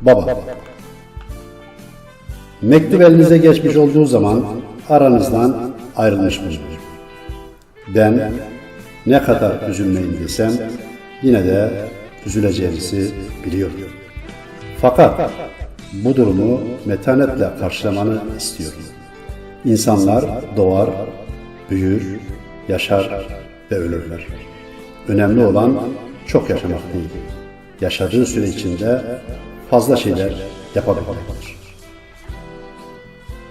Baba. Mektup elinize geçmiş olduğu zaman aranızdan ayrılmış bulunur. Ben ne kadar üzülmeyin desem yine de üzüleceğinizi biliyorum. Fakat bu durumu metanetle karşılamanı istiyorum. İnsanlar doğar, büyür, yaşar ve ölürler. Önemli olan çok yaşamak değil. Yaşadığı süre içinde fazla şeyler yapabilmektir.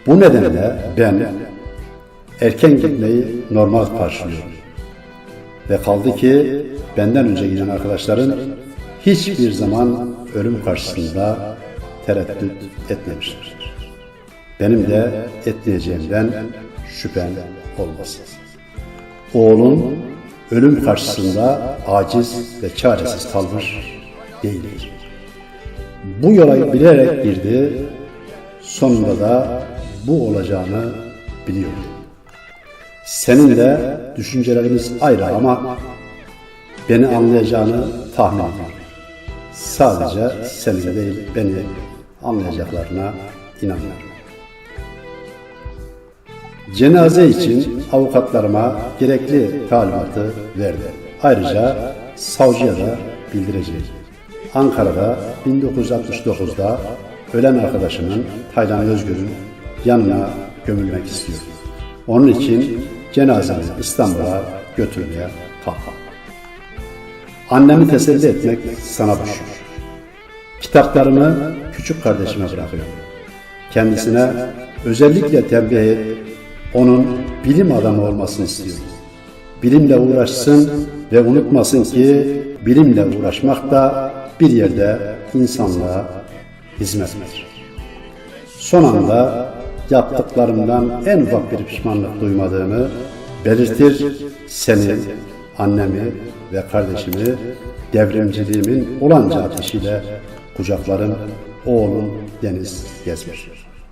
Bu nedenle ben erken gitmeyi normal karşılıyorum. Ve kaldı ki benden önce giden arkadaşların hiçbir zaman ölüm karşısında tereddüt etmemişlerdir. Benim de etmeyeceğimden şüphem olmasın. Oğlum ölüm karşısında aciz ve çaresiz kalmış değildir. Bu yola bilerek girdi, sonunda da bu olacağını biliyorum. Senin de düşüncelerimiz ayrı ama beni anlayacağını tahmin ediyorum. Sadece seni de değil beni anlayacaklarına inanıyorum. Cenaze için avukatlarıma gerekli talimatı verdi. Ayrıca savcıya da bildireceğim. Ankara'da 1969'da ölen arkadaşımın Taylan Özgür'ün yanına gömülmek istiyorum. Onun için cenazemi İstanbul'a götürmeye kalktım. Annemi teselli etmek sana düşür. Kitaplarımı küçük kardeşime bırakıyorum. Kendisine özellikle tembih onun bilim adamı olmasını istiyorum. Bilimle uğraşsın ve unutmasın ki bilimle uğraşmak da bir yerde insanlığa hizmettir. Son anda yaptıklarımdan en ufak bir pişmanlık duymadığımı belirtir seni, annemi ve kardeşimi devrimciliğimin olanca ateşiyle kucaklarım oğlum Deniz Gezmiş.